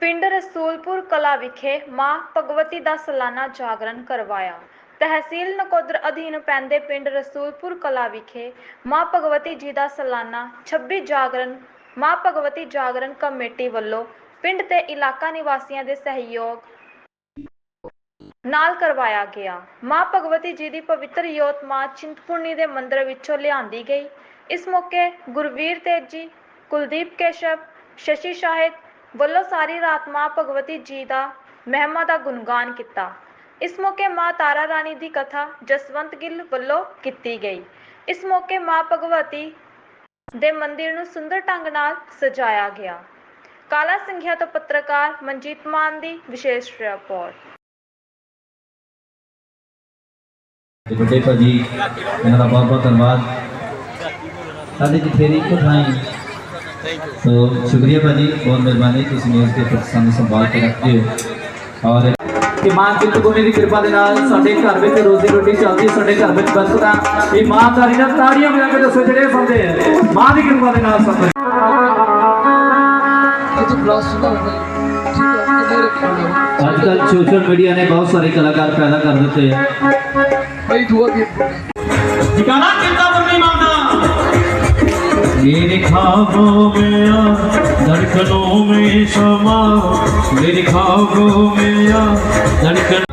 ਪਿੰਡ ਰਸੂਲਪੁਰ ਕਲਾ ਵਿਖੇ ਮਾਂ ਭਗਵਤੀ ਦਾ ਸਾਲਾਨਾ ਜਾਗਰਣ ਕਰਵਾਇਆ। ਤਹਿਸੀਲ ਨਕੋਦਰ ਅਧੀਨ ਪੈਂਦੇ ਪਿੰਡ ਰਸੂਲਪੁਰ ਕਲਾ ਵਿਖੇ ਮਾਂ ਭਗਵਤੀ ਜੀ ਦਾ ਸਾਲਾਨਾ 26 ਜਾਗਰਣ, ਮਾਂ ਭਗਵਤੀ ਜਾਗਰਣ ਕਮੇਟੀ ਵੱਲੋਂ ਪਿੰਡ ਤੇ ਇਲਾਕਾ ਨਿਵਾਸੀਆਂ ਦੇ ਸਹਿਯੋਗ ਨਾਲ ਕਰਵਾਇਆ ਗਿਆ। ਮਾਂ ਭਗਵਤੀ ਜੀ ਦੀ ਪਵਿੱਤਰ ਯੋਤ ਮਾਂ ਚਿੰਤਪੁਰਨੀ ਦੇ ਮੰਦਿਰ ਵਿੱਚੋਂ ਲਿਆਂਦੀ ਗਈ। ਇਸ ਮੌਕੇ ਗੁਰਵੀਰ ਤੇਜੀ ਕੁਲਦੀਪ ਕੇਸ਼ਵ, ਸ਼ਸ਼ੀ ਸ਼ਾਹਿਦ ਵੱਲੋਂ ਸਾਰੀ ਰਾਤ ਮਾਂ ਭਗਵਤੀ ਜੀ ਦਾ ਮਹਿਮਾ ਦਾ ਗੁਣਗਾਨ ਕੀਤਾ। ਇਸ ਮੌਕੇ ਮਾਂ ਤਾਰਾ ਰਾਣੀ ਦੀ ਕਥਾ ਜਸਵੰਤ ਗਿੱਲ ਵੱਲੋਂ ਕੀਤੀ ਗਈ। ਇਸ ਮੌਕੇ ਮਾਂ ਭਗਵਤੀ ਦੇ ਮੰਦਿਰ ਨੂੰ ਸੁੰਦਰ ਢੰਗ ਨਾਲ ਸਜਾਇਆ ਗਿਆ। ਕਾਲਾ ਸਿੰਘਿਆ ਤੋਂ ਪੱਤਰਕਾਰ ਮਨਜੀਤ ਮਾਨ ਦੀ ਵਿਸ਼ੇਸ਼ ਰਿਪੋਰਟ। ਵੱਡੇ ਭਾਜੀ, ਇਹਨਾਂ ਦਾ ਬਹੁਤ ਬਹੁਤ ਧੰਨਵਾਦ। ਸਾਡੇ ਜਿੱਥੇ ਦੀ ਇੱਕੋ तो शुक्रिया भाजी बहुत मेहरबानी तुम उसके सू संभाल के रखते हो और माँ चितगुनी की कृपा के साथ घर में रोजी रोटी चलती है घर में बरकत ये माँ तारी ना ताड़िया मिला के दसो जड़े सौदे हैं। माँ की कृपा के अजकल सोशल मीडिया ने बहुत सारे कलाकार पैदा कर दिए हैं। भाई दुआ की ठिकाना चिंता करनी मांदा मेरे ख्वाबों में आ धड़कनों में समा मेरे ख्वाबों में आ धड़कन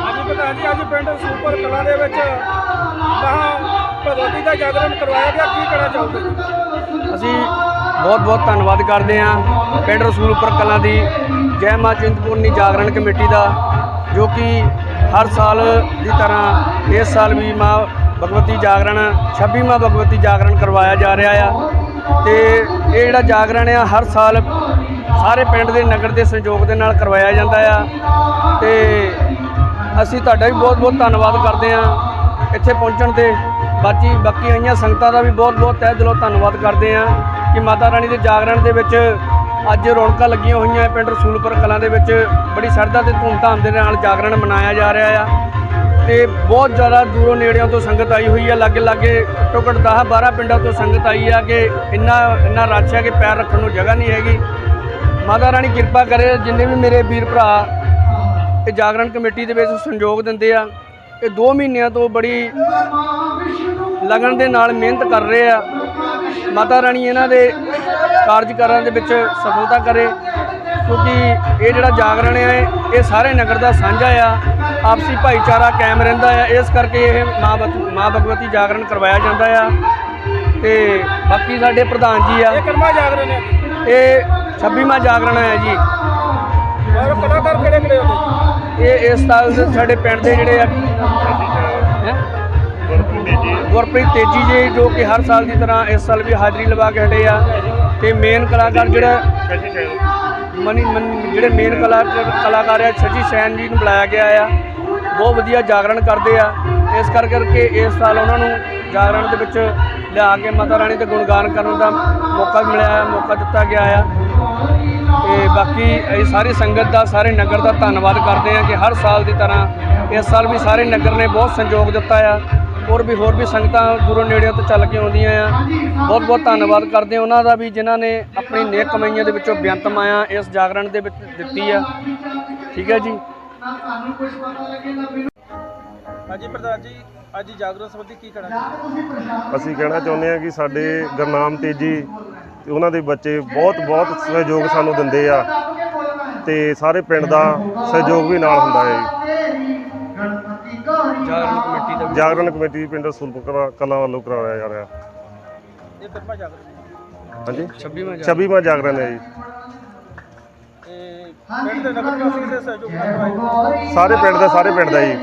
ਹਾਂਜੀ ਪ੍ਰਧਾਨ ਜੀ ਅੱਜ ਪਿੰਡ ਸੁਪਰ ਕਲਾ ਦੇ ਵਿੱਚ ਮਹਾ ਭਗਵਤੀ ਦਾ ਜਾਗਰਣ ਕਰਵਾਇਆ ਗਿਆ। ਕੀ ਕਹਿਣਾ ਚਾਹੋਗੇ? ਜੀ? ਅਸੀਂ ਬਹੁਤ ਬਹੁਤ ਧੰਨਵਾਦ ਕਰਦੇ ਹਾਂ ਪਿੰਡ ਰਸੂਲਪੁਰ ਕਲਾਂ ਦੀ ਜੈ ਮਾਂ ਚਿੰਤਪੁਰਨੀ ਜਾਗਰਣ ਕਮੇਟੀ ਦਾ ਜੋ ਕਿ ਹਰ ਸਾਲ ਦੀ ਤਰ੍ਹਾਂ ਇਸ ਸਾਲ ਵੀ ਮਾਂ ਭਗਵਤੀ ਜਾਗਰਣ 26ਵਾਂ ਭਗਵਤੀ ਜਾਗਰਣ ਕਰਵਾਇਆ ਜਾ ਰਿਹਾ ਆ। ਤੇ ਇਹ ਜਿਹੜਾ ਜਾਗਰਣ ਆ, ਹਰ ਸਾਲ ਸਾਰੇ ਪਿੰਡ ਦੇ, ਨਗਰ ਦੇ ਸਹਿਯੋਗ ਦੇ ਨਾਲ ਕਰਵਾਇਆ ਜਾਂਦਾ ਆ। ਤੇ ਅਸੀਂ ਤੁਹਾਡਾ ਵੀ ਬਹੁਤ ਬਹੁਤ ਧੰਨਵਾਦ ਕਰਦੇ ਹਾਂ। ਇੱਥੇ ਪਹੁੰਚਣ ਤੇ ਬਾਕੀ ਬਾਕੀ ਆਈਆਂ ਸੰਗਤਾਂ ਦਾ ਵੀ ਬਹੁਤ ਬਹੁਤ ਤਹਿ ਦਿਲੋਂ ਧੰਨਵਾਦ ਕਰਦੇ ਹਾਂ ਕਿ ਮਾਤਾ ਰਾਣੀ ਦੇ ਜਾਗਰਣ ਦੇ ਵਿੱਚ ਅੱਜ ਰੌਣਕਾਂ ਲੱਗੀਆਂ ਹੋਈਆਂ ਪਿੰਡ ਰਸੂਲਪੁਰ ਕਲਾਂ ਦੇ ਵਿੱਚ। ਬੜੀ ਸ਼ਰਧਾ ਤੇ ਧੂਮਧਾਮ ਦੇ ਨਾਲ ਜਾਗਰਣ ਮਨਾਇਆ ਜਾ ਰਿਹਾ ਆ। ਤੇ ਬਹੁਤ ਜ਼ਿਆਦਾ ਦੂਰੋਂ ਨੇੜਿਆਂ ਤੋਂ ਸੰਗਤ ਆਈ ਹੋਈ ਹੈ ਲਾਗੇ ਲਾਗੇ ਘੱਟੋ ਘੱਟ 10 12 ਪਿੰਡਾਂ ਤੋਂ ਸੰਗਤ ਆਈ ਆ ਕਿ ਇੰਨਾ ਇੰਨਾ ਰਸ਼ ਹੈ ਕਿ ਪੈਰ ਰੱਖਣ ਨੂੰ ਜਗ੍ਹਾ ਨਹੀਂ ਹੈਗੀ। ਮਾਤਾ ਰਾਣੀ ਕਿਰਪਾ ਕਰੇ, ਜਿੰਨੇ ਵੀ ਮੇਰੇ ਵੀਰ ਭਰਾ ਇਹ ਜਾਗਰਣ ਕਮੇਟੀ ਦੇ ਵਿੱਚ ਸੰਯੋਗ ਦਿੰਦੇ ਆ, ਇਹ 2 ਮਹੀਨਿਆਂ ਤੋਂ ਬੜੀ ਲਗਨ ਦੇ ਨਾਲ ਮਿਹਨਤ ਕਰ ਰਹੇ ਆ। ਮਾਤਾ ਰਾਣੀ ਇਹਨਾਂ ਦੇ ਕਾਰਜਕਾਰਾਂ ਦੇ ਵਿੱਚ ਸਫਲਤਾ ਕਰੇ, ਕਿਉਂਕਿ ਇਹ ਜਿਹੜਾ ਜਾਗਰਣ ਹੈ ਇਹ ਸਾਰੇ ਨਗਰ ਦਾ ਸਾਂਝਾ ਆ। ਆਪਸੀ ਭਾਈਚਾਰਾ ਕਾਇਮ ਰਹਿੰਦਾ ਆ। ਇਸ ਕਰਕੇ ਇਹ ਮਾਂ ਮਾਂ ਭਗਵਤੀ ਜਾਗਰਣ ਕਰਵਾਇਆ ਜਾਂਦਾ ਆ। ਤੇ ਬਾਕੀ ਸਾਡੇ ਪ੍ਰਧਾਨ ਜੀ ਆ। ਇਹ ਕਰਮਾ ਜਾਗਰਣ ਹੈ ਜੀ। ਇਹ 26ਵਾਂ ਜਾਗਰਣ ਹੈ ਜੀ। ਔਰ ਕਲਾਕਾਰ ਕਿਹੜੇ ਕਿਹੜੇ ਹੁੰਦੇ ਇਹ ਇਸ ਸਾਲ ਸਾਡੇ ਪਿੰਡ ਦੇ ਜਿਹੜੇ ਆ? ਗੁਰਪ੍ਰੀਤ ਤੇਜੀ ਜੀ ਜੋ ਕਿ ਹਰ ਸਾਲ ਦੀ ਤਰ੍ਹਾਂ ਇਸ ਸਾਲ ਵੀ ਹਾਜ਼ਰੀ ਲਵਾ ਕੇ ਹਟੇ ਆ। ਤੇ ਮੇਨ ਕਲਾਕਾਰ ਜਿਹੜਾ ਮਨੀ ਮਨ- ਜਿਹੜੇ ਮੇਨ ਕਲਾ ਕਲਾਕਾਰ ਆ ਸ਼ਜੀ ਸੈਨ ਜੀ ਨੂੰ ਬੁਲਾਇਆ ਗਿਆ ਆ। ਬਹੁਤ ਵਧੀਆ ਜਾਗਰਣ ਕਰਦੇ ਆ। ਇਸ ਕਰ ਕਰਕੇ ਇਸ ਸਾਲ ਉਹਨਾਂ ਨੂੰ ਜਾਗਰਣ ਦੇ ਵਿੱਚ ਲਿਆ ਕੇ ਮਾਤਾ ਰਾਣੀ ਦੇ ਗੁਣਗਾਨ ਕਰਨ ਦਾ ਮੌਕਾ ਮਿਲਿਆ ਆ, ਮੌਕਾ ਦਿੱਤਾ ਗਿਆ ਆ। ਤੇ ਬਾਕੀ ਇਹ ਸਾਰੀ ਸੰਗਤ ਦਾ, ਸਾਰੇ ਨਗਰ ਦਾ ਧੰਨਵਾਦ ਕਰਦੇ ਆ ਕਿ ਹਰ ਸਾਲ ਦੀ ਤਰ੍ਹਾਂ ਇਸ ਸਾਲ ਵੀ ਸਾਰੇ ਨਗਰ ਨੇ ਬਹੁਤ ਸੰਯੋਗ ਦਿੱਤਾ ਆ। ਹੋਰ ਵੀ ਹੋਰ ਵੀ ਸੰਗਤਾਂ ਦੂਰੋਂ ਨੇੜਿਓਂ ਤੋਂ ਚੱਲ ਕੇ ਆਉਂਦੀਆਂ ਆ। ਬਹੁਤ ਬਹੁਤ ਧੰਨਵਾਦ ਕਰਦੇ ਉਹਨਾਂ ਦਾ ਵੀ ਜਿਨ੍ਹਾਂ ਨੇ ਆਪਣੀ ਨੇਕ ਕਮਾਈਆਂ ਦੇ ਵਿੱਚੋਂ ਬੇਅੰਤ ਮਾਇਆ ਇਸ ਜਾਗਰਣ ਦੇ ਵਿੱਚ ਦਿੱਤੀ ਆ। ਠੀਕ ਹੈ ਜੀ। ਹਾਂਜੀ ਪ੍ਰਧਾਨ ਜੀ ਅੱਜ ਜਾਗਰਣ ਸੰਬੰਧੀ ਕੀ ਕਹਿਣਾ? ਅਸੀਂ ਕਹਿਣਾ ਚਾਹੁੰਦੇ ਹਾਂ ਕਿ ਸਾਡੇ ਗੁਰਨਾਮ ਤੇਜੀ ਤੇ ਉਹਨਾਂ ਦੇ ਬੱਚੇ ਬਹੁਤ ਬਹੁਤ ਸਹਿਯੋਗ ਸਾਨੂੰ ਦਿੰਦੇ ਆ ਤੇ ਸਾਰੇ ਪਿੰਡ ਦਾ ਸਹਿਯੋਗ ਵੀ ਨਾਲ ਹੁੰਦਾ ਹੈ ਜੀ। ਜਾਗਰਣ ਕਮੇਟੀ ਪਿੰਡ ਰਸੂਲਪੁਰ ਕਲਾਂ ਵੱਲੋਂ ਕਰਵਾਇਆ ਜਾ ਰਿਹਾ। ਇਹ ਕਿੰਨਾ ਜਾਗਰਣ ਹਾਂਜੀ? 26ਵਾਂ 26ਵਾਂ ਜਾਗਰਣ ਹੈ ਜੀ। ਤੇ ਪਿੰਡ ਦੇ ਨਗਰ ਵਾਸੀ ਦੇ ਸਹਿਯੋਗ ਨਾਲ ਕਰਵਾਇਆ ਸਾਰੇ ਪਿੰਡ ਦਾ ਸਾਰੇ ਪਿੰਡ ਦਾ ਜੀ।